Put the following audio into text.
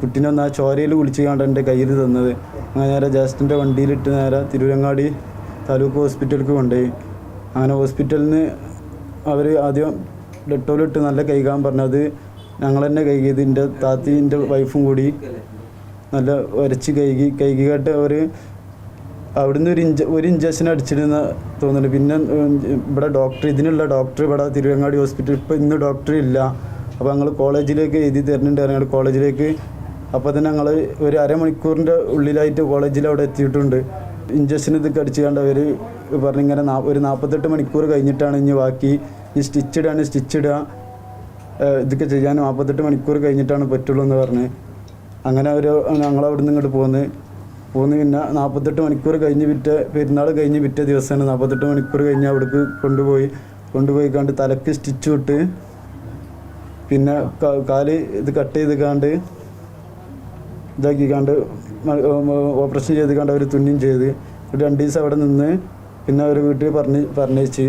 കുട്ടീനെ ഒന്ന് ആ ചോരയിൽ കുളിച്ച് കണ്ട് എന്റെ കയ്യിൽ തന്നത്. അങ്ങനെ നേരെ ജസ്റ്റിന്റെ വണ്ടിയിലിട്ട് നേരെ തിരുവരങ്ങാടി താലൂക്ക് ഹോസ്പിറ്റലിലേക്ക് കൊണ്ടുപോയി. അങ്ങനെ ഹോസ്പിറ്റലിൽ നിന്ന് അവർ ആദ്യം ഡെറ്റോളിട്ട് നല്ല കൈകാൻ പറഞ്ഞത് ഞങ്ങൾ തന്നെ കൈകിയത് എന്റെ താത്തി എന്റെ വൈഫും കൂടി നല്ല ഉരച്ച് കൈകി കൈകിയിട്ട് അവർ അവിടുന്ന് ഒരു ഇഞ്ച ഒരു ഇഞ്ചക്ഷൻ അടിച്ചിരുന്ന തോന്നുന്നുണ്ട്. പിന്നെ ഇവിടെ ഡോക്ടർ ഇതിനുള്ള ഡോക്ടർ ഇവിടെ തിരുവങ്ങാടി ഹോസ്പിറ്റൽ ഇപ്പോൾ ഇന്ന് ഡോക്ടർ ഇല്ല. അപ്പോൾ ഞങ്ങൾ കോളേജിലേക്ക് എഴുതി തരുന്നുണ്ട് ഞങ്ങൾ കോളേജിലേക്ക്. അപ്പോൾ തന്നെ ഞങ്ങൾ ഒരു അരമണിക്കൂറിന്റെ ഉള്ളിലായിട്ട് കോളേജിൽ അവിടെ എത്തിയിട്ടുണ്ട്. ഇഞ്ചക്ഷൻ ഇത് അടിച്ച് കണ്ട് അവർ പറഞ്ഞിങ്ങനെ ഒരു നാൽപ്പത്തെട്ട് മണിക്കൂർ കഴിഞ്ഞിട്ടാണ് ഇനി ബാക്കി. ഈ സ്റ്റിച്ച് ഇടാണ് സ്റ്റിച്ച് ഇടുക. ഇതൊക്കെ ചെയ്യാൻ നാൽപ്പത്തെട്ട് മണിക്കൂർ കഴിഞ്ഞിട്ടാണ് പറ്റുള്ളൂ എന്ന് പറഞ്ഞ്. അങ്ങനെ അവിടെ നിന്ന് ഇങ്ങോട്ട് പോന്ന്. പോന്ന് പിന്നെ നാൽപ്പത്തെട്ട് മണിക്കൂർ കഴിഞ്ഞ് വിറ്റ പെരുന്നാൾ കഴിഞ്ഞ് വിറ്റ ദിവസമാണ് നാൽപ്പത്തെട്ട് മണിക്കൂർ കഴിഞ്ഞ് അവിടേക്ക് കൊണ്ടുപോയി. കൊണ്ടുപോയി കണ്ട് തലക്ക് സ്റ്റിച്ച് വിട്ട് പിന്നെ കാൽ ഇത് കട്ട് ചെയ്ത് കാണ്ട് ഇതാക്കി ഓപ്പറേഷൻ ചെയ്ത് കണ്ട് അവർ തുന്നിയും ചെയ്ത്. രണ്ട് ദിവസം അവിടെ നിന്ന് പിന്നെ അവർ വീട്ടിൽ പറഞ്ഞ് പറഞ്ഞേച്ച്